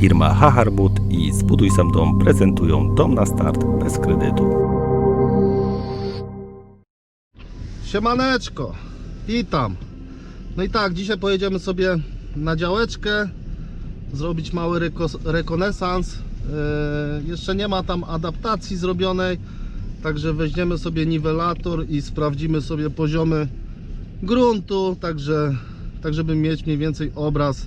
Firma Haharbut i Zbuduj Sam Dom prezentują Dom na Start bez kredytu. Siemaneczko, witam. No i tak, dzisiaj pojedziemy sobie na działeczkę, zrobić mały reko- rekonesans. Yy, jeszcze nie ma tam adaptacji zrobionej, także weźmiemy sobie niwelator i sprawdzimy sobie poziomy gruntu, także tak żeby mieć mniej więcej obraz,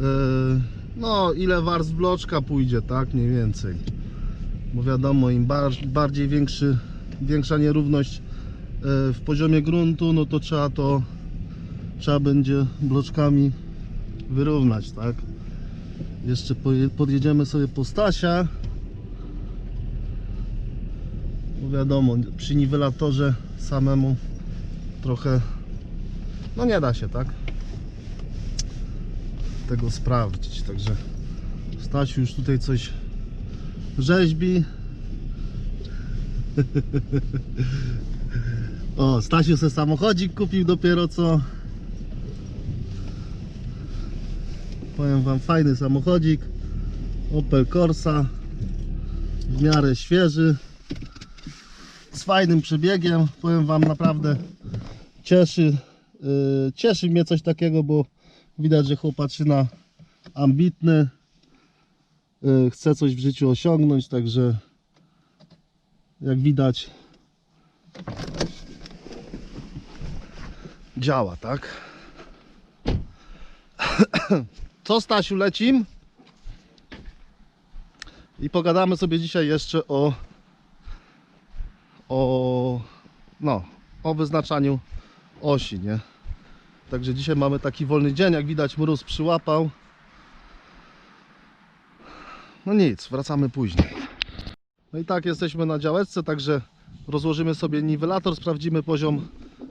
yy, no ile warstw bloczka pójdzie, tak mniej więcej. Bo wiadomo, im bar- bardziej większy, większa nierówność e, w poziomie gruntu, no to trzeba to trzeba będzie bloczkami wyrównać, tak? Jeszcze podjedziemy sobie po Stasia. Bo wiadomo, przy niwelatorze samemu trochę no nie da się, tak? Tego sprawdzić, także Stasiu już tutaj coś rzeźbi. O, Stasiu sobie samochodzik kupił dopiero co. Powiem wam, fajny samochodzik. Opel Corsa. W miarę świeży. Z fajnym przebiegiem. Powiem wam, naprawdę cieszy. Yy, cieszy mnie coś takiego, bo widać, że chłopaczyna ambitny. Yy, chce coś w życiu osiągnąć, także jak widać działa, tak? Co Stasiu lecim? I pogadamy sobie dzisiaj jeszcze o o no, o wyznaczaniu osi, nie? Także dzisiaj mamy taki wolny dzień, jak widać mróz przyłapał. No nic, wracamy później. No i tak jesteśmy na działeczce, także rozłożymy sobie niwelator, sprawdzimy poziom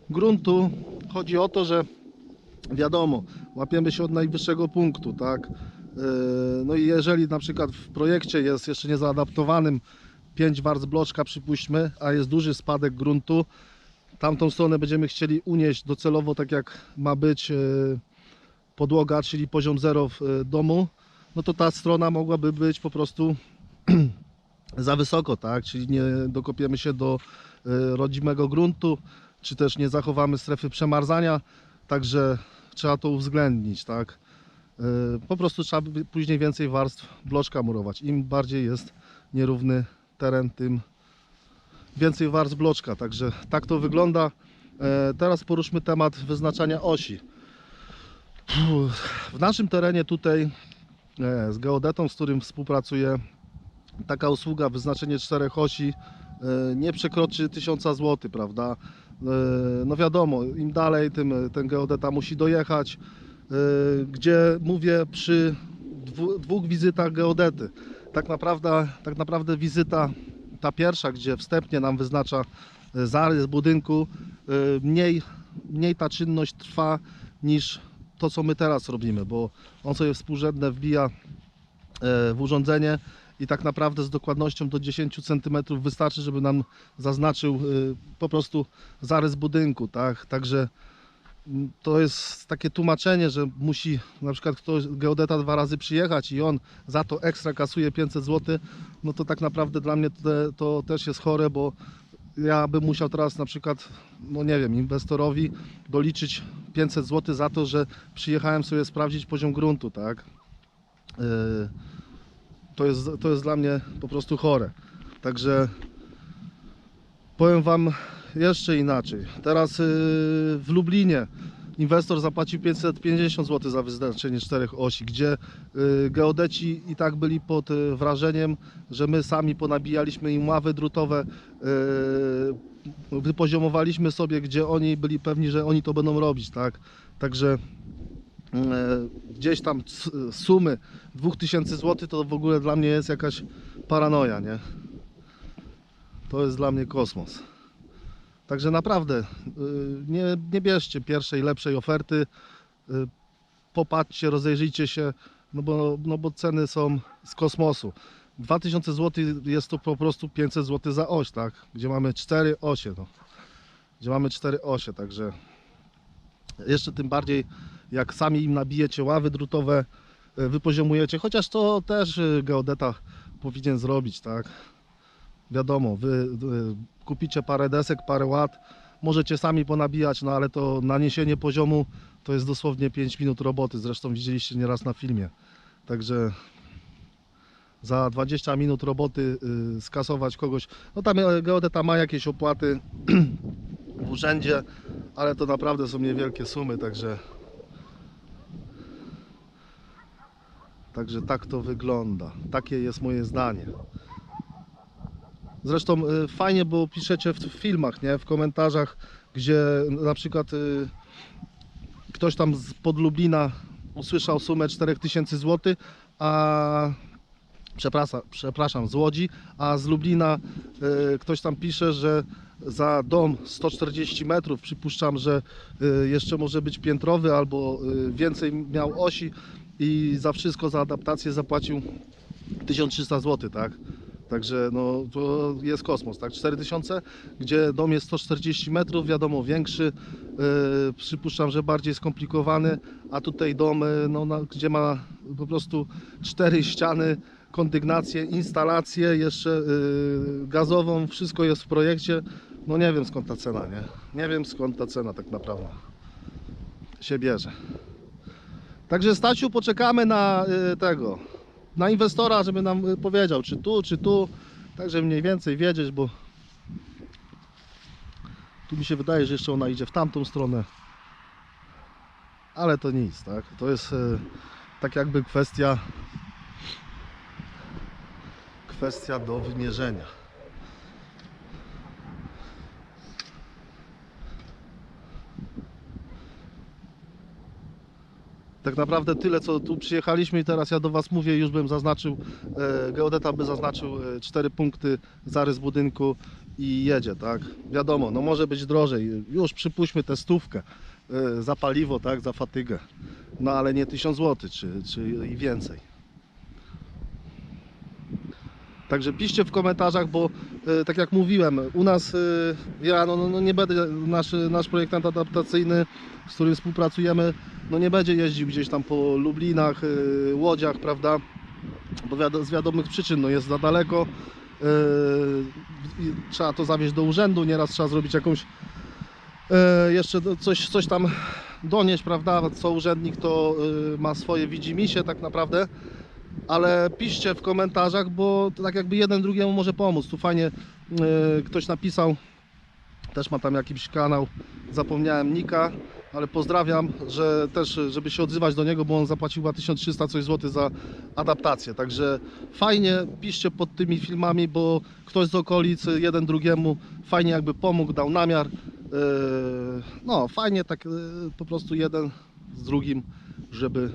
gruntu. Chodzi o to, że wiadomo, łapiemy się od najwyższego punktu, tak? Yy, No i jeżeli na przykład w projekcie jest jeszcze niezaadaptowanym 5 warstw bloczka przypuśćmy, a jest duży spadek gruntu, tamtą stronę będziemy chcieli unieść docelowo tak jak ma być yy, podłoga, czyli poziom zero w yy, domu, no to ta strona mogłaby być po prostu za wysoko, tak? Czyli nie dokopiemy się do y, rodzimego gruntu, czy też nie zachowamy strefy przemarzania, także trzeba to uwzględnić, tak? Po prostu trzeba później więcej warstw bloczka murować. Im bardziej jest nierówny teren, tym więcej warstw bloczka, także tak to wygląda. E, Teraz poruszmy temat wyznaczania osi. W naszym terenie tutaj e, z geodetą, z którym współpracuję, taka usługa, wyznaczenie czterech osi e, nie przekroczy 1000 zł, prawda? No wiadomo, im dalej, tym ten geodeta musi dojechać, gdzie mówię przy dwóch wizytach geodety. Tak naprawdę, tak naprawdę wizyta ta pierwsza, gdzie wstępnie nam wyznacza e, zarys budynku, e, mniej, mniej ta czynność trwa niż to, co my teraz robimy, bo on sobie współrzędne wbija e, w urządzenie i tak naprawdę z dokładnością do 10 cm wystarczy, żeby nam zaznaczył po prostu zarys budynku, tak? Także to jest takie tłumaczenie, że musi na przykład ktoś, geodeta dwa razy przyjechać i on za to ekstra kasuje 500 zł, no to tak naprawdę dla mnie to, to też jest chore, bo ja bym musiał teraz na przykład, no nie wiem, inwestorowi doliczyć 500 zł za to, że przyjechałem sobie sprawdzić poziom gruntu, tak? Yy, to jest, to jest dla mnie po prostu chore. Także powiem Wam jeszcze inaczej. Teraz yy, w Lublinie inwestor zapłacił 550 zł za wyznaczenie czterech osi, gdzie yy, geodeci i tak byli pod yy, wrażeniem, że my sami ponabijaliśmy im ławy drutowe, wypoziomowaliśmy sobie, gdzie oni byli pewni, że oni to będą robić, tak? Także gdzieś tam sumy 2000 zł to w ogóle dla mnie jest jakaś paranoja, nie? To jest dla mnie kosmos. Także naprawdę y, nie, nie bierzcie pierwszej, lepszej oferty. y, Popatrzcie, rozejrzyjcie się, no bo, no bo ceny są z kosmosu. 2000 zł jest to po prostu 500 zł za oś, tak? Gdzie mamy 4 osie, no. Gdzie mamy 4 osie, także jeszcze tym bardziej jak sami im nabijecie ławy drutowe, e, wypoziomujecie, chociaż to też geodeta powinien zrobić, tak? Wiadomo, wy, kupicie parę desek, parę łat, możecie sami ponabijać, no ale to naniesienie poziomu to jest dosłownie 5 minut roboty, zresztą widzieliście nieraz na filmie. Także za 20 minut roboty y, skasować kogoś, no tam e, geodeta ma jakieś opłaty w urzędzie, ale to naprawdę są niewielkie sumy, także Także tak to wygląda. Takie jest moje zdanie. Zresztą y, fajnie, bo piszecie w filmach, nie? w komentarzach, gdzie na przykład y, ktoś tam z pod Lublina usłyszał sumę 4000 zł, a przepraszam, przepraszam, z Łodzi, a z Lublina y, ktoś tam pisze, że za dom 140 metrów, przypuszczam, że jeszcze może być piętrowy albo więcej miał osi i za wszystko, za adaptację zapłacił 1300 zł, tak? Także no, to jest kosmos, tak? 4000, gdzie dom jest 140 metrów, wiadomo, większy, yy, przypuszczam, że bardziej skomplikowany, a tutaj dom, yy, no, na, gdzie ma po prostu cztery ściany, kondygnację, instalację jeszcze yy, gazową, wszystko jest w projekcie. No nie wiem skąd ta cena, nie? Nie wiem skąd ta cena tak naprawdę się bierze. Także Stasiu, poczekamy na y, tego, na inwestora, żeby nam y, powiedział, czy tu, czy tu. Także mniej więcej wiedzieć, bo tu mi się wydaje, że jeszcze ona idzie w tamtą stronę. Ale to nic, tak? To jest y, tak jakby kwestia kwestia do wymierzenia. Tak naprawdę tyle, co tu przyjechaliśmy i teraz ja do Was mówię, już bym zaznaczył, e, geodeta by zaznaczył e, cztery punkty, zarys budynku i jedzie, tak? Wiadomo, no może być drożej, już przypuśćmy tę stówkę e, za paliwo, tak, za fatygę, no ale nie 1000 zł, czy, czy i więcej. Także piszcie w komentarzach, bo e, tak jak mówiłem, u nas e, ja no, no, no nie będę, nasz, nasz projektant adaptacyjny, z którym współpracujemy, no nie będzie jeździł gdzieś tam po Lublinach, e, Łodziach, prawda? Bo z wiadomych przyczyn no jest za daleko. Trzeba to zawieźć do urzędu, nieraz trzeba zrobić jakąś jeszcze coś, coś tam donieść, prawda? Co urzędnik to ma swoje widzimisię tak naprawdę ale piszcie w komentarzach, bo tak jakby jeden drugiemu może pomóc. Tu fajnie e, ktoś napisał, też ma tam jakiś kanał, zapomniałem Nika, ale pozdrawiam, że też, żeby się odzywać do niego, bo on zapłacił chyba 1300 coś złotych za adaptację. Także fajnie piszcie pod tymi filmami, bo ktoś z okolic e, jeden drugiemu fajnie jakby pomógł, dał namiar. E, No, fajnie tak e, po prostu jeden z drugim, żeby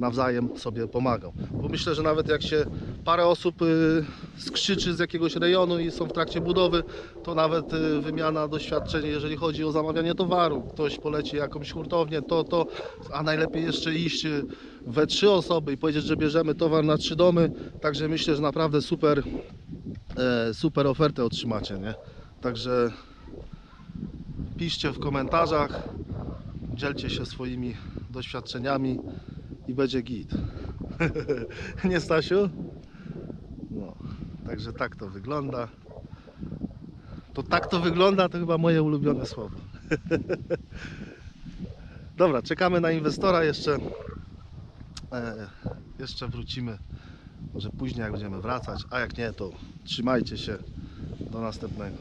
nawzajem sobie pomagał. Bo myślę, że nawet jak się parę osób y, skrzyczy z jakiegoś rejonu i są w trakcie budowy, to nawet y, wymiana doświadczeń, jeżeli chodzi o zamawianie towaru. Ktoś poleci jakąś hurtownię, to, to, a najlepiej jeszcze iść y, we trzy osoby i powiedzieć, że bierzemy towar na trzy domy. Także myślę, że naprawdę super, e, super ofertę otrzymacie, nie? Także piszcie w komentarzach, dzielcie się swoimi doświadczeniami i będzie git. Nie Stasiu? No, także tak to wygląda. To tak to wygląda, to chyba moje ulubione słowo. Dobra, czekamy na inwestora jeszcze. E, jeszcze wrócimy. Może później jak będziemy wracać, a jak nie to trzymajcie się. Do następnego.